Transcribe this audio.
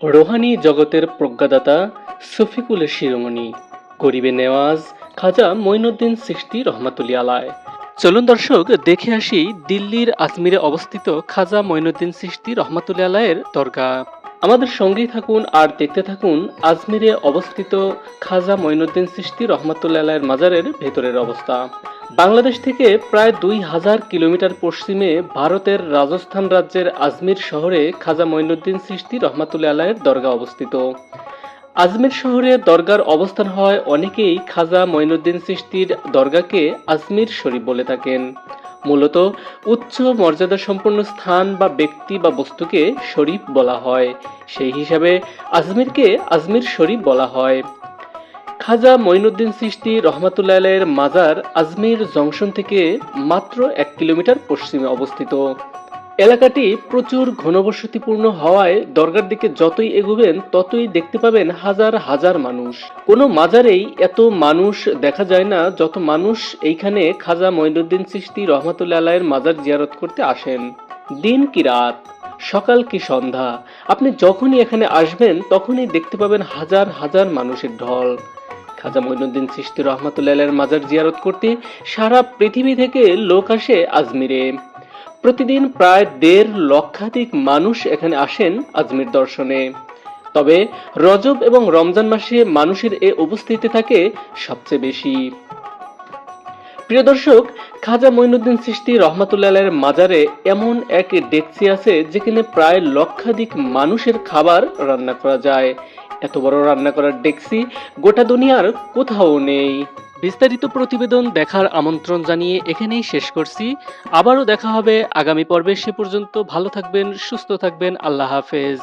রোহানি জগতের প্রজ্ঞাদাতা শফিকুলের শিরোমণি। গরিবে নেওয়াজ খাজা মঈনুদ্দিন সৃষ্টি রহমাতুল্লি আলায়। চলুন দর্শক, দেখে আসি দিল্লির আজমিরে অবস্থিত খাজা মঈনুদ্দিন সৃষ্টি রহমাতুল্লি আলায়ের দরগা। আমাদের সঙ্গেই থাকুন আর দেখতে থাকুন আজমিরে অবস্থিত খাজা মঈনুদ্দিন সৃষ্টি রহমাতুল্লাহ আলায়ের মাজারের ভেতরের অবস্থা। বাংলাদেশ থেকে প্রায় দুই হাজার কিলোমিটার পশ্চিমে ভারতের রাজস্থান রাজ্যের আজমির শহরে খাজা মঈনুদ্দিন সৃষ্টি রহমাতুল্লাহ আলায়ের দরগা অবস্থিত। আজমির শহরে দরগার অবস্থান হয় অনেকেই খাজা মঈনুদ্দিন সৃষ্টির দরগাকে আজমির শরীফ বলে থাকেন। মূলত উচ্চ মর্যাদা সম্পন্ন স্থান বা ব্যক্তি বা বস্তুকে শরীফ বলা হয়। সেই হিসাবে আজমিরকে আজমির শরীফ বলা হয়। খাজা মঈনুদ্দিন সৃষ্টি রহমাতুল্লাহ আলাইয়ের মাজার আজমির জংশন থেকে মাত্র এক কিলোমিটার পশ্চিমে অবস্থিত। এলাকাটি প্রচুর ঘনবসতিপূর্ণ হওয়ায় দরগার দিকে যতই এগোবেন, ততই দেখতে পাবেন হাজার হাজার মানুষ। কোনো মাজারেই এত মানুষ দেখা যায় না, যত মানুষ এইখানে খাজা মঈনুদ্দিন সৃষ্টি রহমাতুল্লাহ আলাইয়ের মাজার জিয়ারত করতে আসেন। দিন কি রাত? সকাল কি সন্ধ্যা? আপনি যখনই এখানে আসবেন, তখনই দেখতে পাবেন হাজার হাজার মানুষের ঢল। খাজা মঈনুদ্দিন সৃষ্টি রহমাতুল্লাহ আলাইয়ের মাজার জিয়ারত করতে সারা পৃথিবী থেকে লোক আসে আজমিরে। প্রতিদিন প্রায় দেড় লক্ষাধিক মানুষ এখানে আসেন আজমির দর্শনে। তবে রজব এবং রমজান মাসে মানুষের এ উপস্থিতি থাকে সবচেয়ে বেশি। প্রিয় দর্শক, খাজা মঈনুদ্দিন সৃষ্টি রহমাতুল্লাহ আলাইয়ের মাজারে এমন এক ডেকচি আছে যেখানে প্রায় লক্ষাধিক মানুষের খাবার রান্না করা যায়। এত বড় রান্না করার ডেকসি গোটা দুনিয়ার কোথাও নেই। বিস্তারিত প্রতিবেদন দেখার আমন্ত্রণ জানিয়ে এখানেই শেষ করছি। আবারও দেখা হবে আগামী পর্বে, সে পর্যন্ত ভালো থাকবেন, সুস্থ থাকবেন, আল্লাহ হাফেজ।